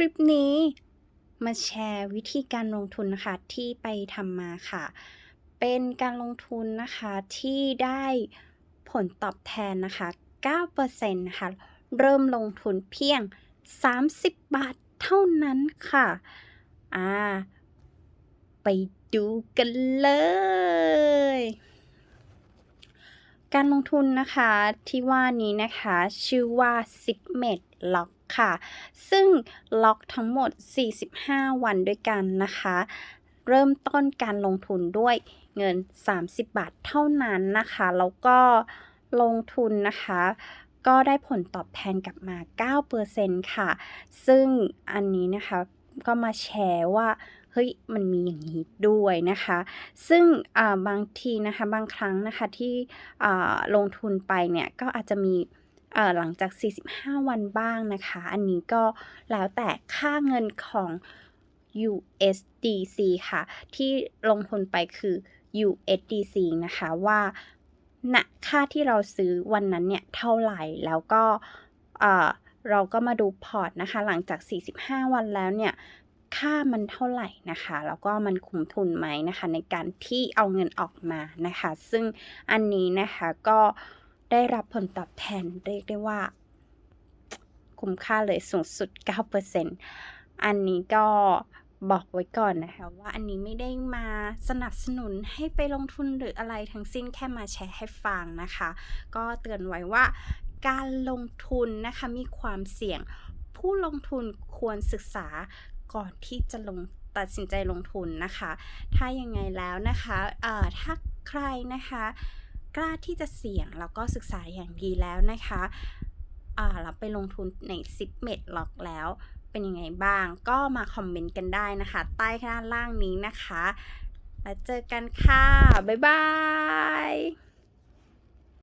ลิปนี้มาแชร์วิธีการลงทุนนะคะที่ไปทำมาค่ะ เป็นการลงทุนนะคะที่ได้ผลตอบแทนนะคะ9%นะคะเริ่มลงทุนเพียง 30 บาทเท่านั้นค่ะ อ่า ไปดูกันเลย การลงทุนนะคะที่ว่านี้นะคะ ชื่อว่า Sigmet Lock ค่ะ ซึ่งล็อกทั้งหมด 45 วันด้วยกันนะคะ เริ่มต้นการลงทุนด้วยเงิน 30 บาทเท่านั้นนะคะ แล้วก็ลงทุนนะคะ ก็ได้ผลตอบแทนกลับมา 9%ค่ะ ซึ่งอันนี้นะคะก็มาแชร์ว่า เฮ้ยมันมีอย่างนี้ด้วยนะคะ ซึ่งบางทีนะคะบางครั้งนะคะที่ลงทุนไปเนี่ยก็อาจจะมีหลังจาก 45 วันบ้างนะคะ อันนี้ก็แล้วแต่ค่าเงินของ USDC ค่ะ ที่ลงทุนไปคือ USDC นะคะว่าณค่าที่เราซื้อวันนั้นเนี่ยเท่าไหร่แล้วก็เอ่อเราก็มาดูพอร์ตนะคะ หลังจาก 45 วันแล้วเนี่ย ค่ามันเท่าไหร่นะคะ แล้วก็มันคุ้มทุนไหมนะคะ ในการที่เอาเงินออกมานะคะ ซึ่งอันนี้นะคะก็ได้รับผลตอบแทนเรียกได้ว่า คุ้มค่าเลยสูงสุด 9%อันนี้ก็บอกไว้ก่อนนะคะ ว่าอันนี้ไม่ได้มาสนับสนุนให้ไปลงทุนหรืออะไรทั้งสิ้นแค่มาแชร์ให้ฟังนะคะ ก็เตือนไว้ว่าการลงทุนนะคะมีความเสี่ยง ผู้ลงทุนควรศึกษา ก่อนที่จะลงตัดสินใจลงทุนนะคะ ถ้ายังไงแล้วนะคะเอ่อถ้าใครนะคะกล้าที่จะเสี่ยงแล้วก็ศึกษาอย่างดีแล้วนะคะอ่าเราไปลงทุนใน Sigmet Lock แล้ว เป็นยังไงบ้าง ก็มาคอมเมนต์กันได้นะคะ ใต้ด้านล่างนี้นะคะ แล้วเจอกันค่ะ บ๊ายบาย